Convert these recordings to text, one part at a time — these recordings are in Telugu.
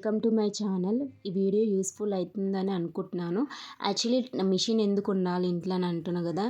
Welcome to my channel. ఈ వీడియో యూస్ఫుల్ అవుతుందని అనుకుంటున్నాను. యాక్చువల్లీ మిషన్ ఎందుకు ఉండాలి ఇంట్లో అని అంటున్నాను కదా.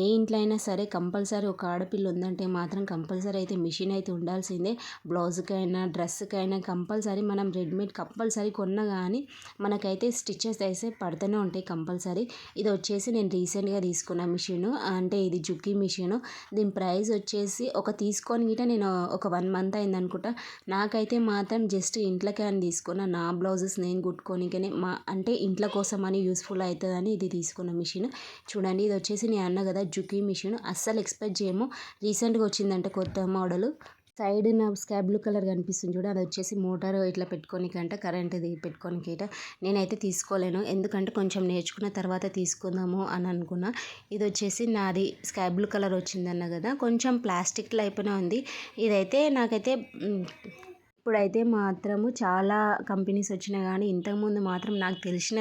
ఏ ఇంట్లో అయినా సరే కంపల్సరీ ఒక ఆడపిల్ల ఉందంటే మాత్రం కంపల్సరీ అయితే మిషన్ అయితే ఉండాల్సిందే. బ్లౌజ్కైనా డ్రెస్కైనా కంపల్సరీ మనం రెడీమేడ్ కంపల్సరీ కొన్నా కానీ మనకైతే స్టిచ్చెస్ అయితే పడుతూనే ఉంటాయి కంపల్సరీ. ఇది వచ్చేసి నేను రీసెంట్గా తీసుకున్న మిషన్. అంటే ఇది జుక్కి మిషన్. దీని ప్రైస్ వచ్చేసి ఒక తీసుకొని గిట నేను ఒక వన్ మంత్ అయింది అనుకుంటా నాకైతే మాత్రం జస్ట్ ఇంట్లోకే అని తీసుకున్న నా బ్లౌజెస్ నేను కుట్టుకోనికనే మా అంటే ఇంట్లో కోసం అని యూస్ఫుల్ అవుతుందని ఇది తీసుకున్న మిషన్. చూడండి ఇది వచ్చేసి నేను అన్న కదా జుకీ మిషన్. అస్సలు ఎక్స్పెక్ట్ చేయము. రీసెంట్గా వచ్చిందంటే కొత్త మోడల్. సైడ్ నా స్కై బ్లూ కలర్ కనిపిస్తుంది చూడు అది వచ్చేసి మోటార్ ఇట్లా పెట్టుకోనికంట కరెంట్ది పెట్టుకోనికట. నేనైతే తీసుకోలేను. ఎందుకంటే కొంచెం నేర్చుకున్న తర్వాత తీసుకుందాము అని అనుకున్నా. ఇది వచ్చేసి నాది స్కై బ్లూ కలర్ వచ్చిందన్న కదా. కొంచెం ప్లాస్టిక్ టైప్నే ఉంది. ఇదైతే నాకైతే ఇప్పుడైతే మాత్రము చాలా కంపెనీస్ వచ్చినా కానీ ఇంతకుముందు మాత్రం నాకు తెలిసిన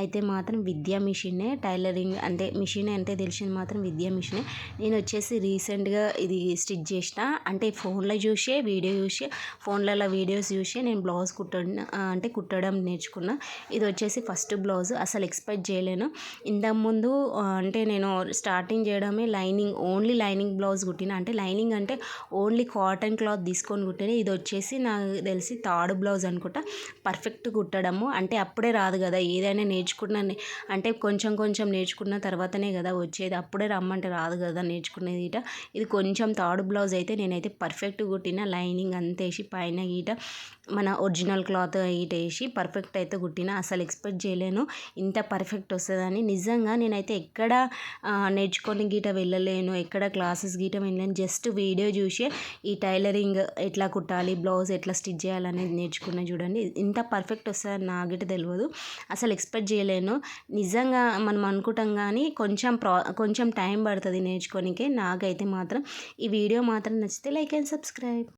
అయితే మాత్రం విద్యా మిషనే టైలరింగ్ అంటే మిషన్ అంటే తెలిసింది మాత్రం విద్యా మిషనే. నేను వచ్చేసి రీసెంట్గా ఇది స్టిచ్ చేసిన. అంటే ఫోన్లో చూసే వీడియో చూసి ఫోన్లలో వీడియోస్ చూసి నేను బ్లౌజ్ కుట్టడం అంటే కుట్టడం నేర్చుకున్నా. ఇది వచ్చేసి ఫస్ట్ బ్లౌజ్ అసలు ఎక్స్పెక్ట్ చేయలేను. ఇంతకుముందు అంటే నేను స్టార్టింగ్ చేయడమే లైనింగ్ ఓన్లీ లైనింగ్ బ్లౌజ్ కుట్టిన. అంటే లైనింగ్ అంటే ఓన్లీ కాటన్ క్లాత్ తీసుకొని కుట్టిన. ఇది వచ్చేసి నాకు తెలిసి తాడు బ్లౌజ్ అనుకుంటా పర్ఫెక్ట్ కుట్టడము. అంటే అప్పుడే రాదు కదా ఏదైనా నేర్చుకున్న అంటే కొంచెం కొంచెం నేర్చుకున్న తర్వాతనే కదా వచ్చేది. అప్పుడే రమ్మంటే రాదు కదా నేర్చుకునేది ఇట ఇది కొంచెం తాడు బ్లౌజ్ అయితే నేనైతే పర్ఫెక్ట్ కుట్టిన లైనింగ్ అంతేసి పైన గీట మన ఒరిజినల్ క్లాత్ గీట వేసి పర్ఫెక్ట్ అయితే కుట్టిన. అసలు ఎక్స్పెక్ట్ చేయలేను. ఇంత పర్ఫెక్ట్ వస్తుందని. నిజంగా నేనైతే ఎక్కడ నేర్చుకొని గీట వెళ్ళలేను. ఎక్కడ క్లాసెస్ గీట వెళ్ళలేను. జస్ట్ వీడియో చూసి ఈ టైలరింగ్ ఎట్లా కుట్టాలి బ్లౌజ్ ఎట్లా స్టిచ్ చేయాలనేది నేర్చుకున్నా చూడండి. ఇంత పర్ఫెక్ట్ వస్తుందని నాకైతే తెలియదు అసలు ఎక్స్పెక్ట్ చేయలేను. నిజంగా మనం అనుకుంటాం కానీ కొంచెం ప్రా కొంచెం టైం పడుతుంది నేర్చుకోనికే నాకైతే మాత్రం. ఈ వీడియో మాత్రం నచ్చితే లైక్ అండ్ సబ్స్క్రైబ్.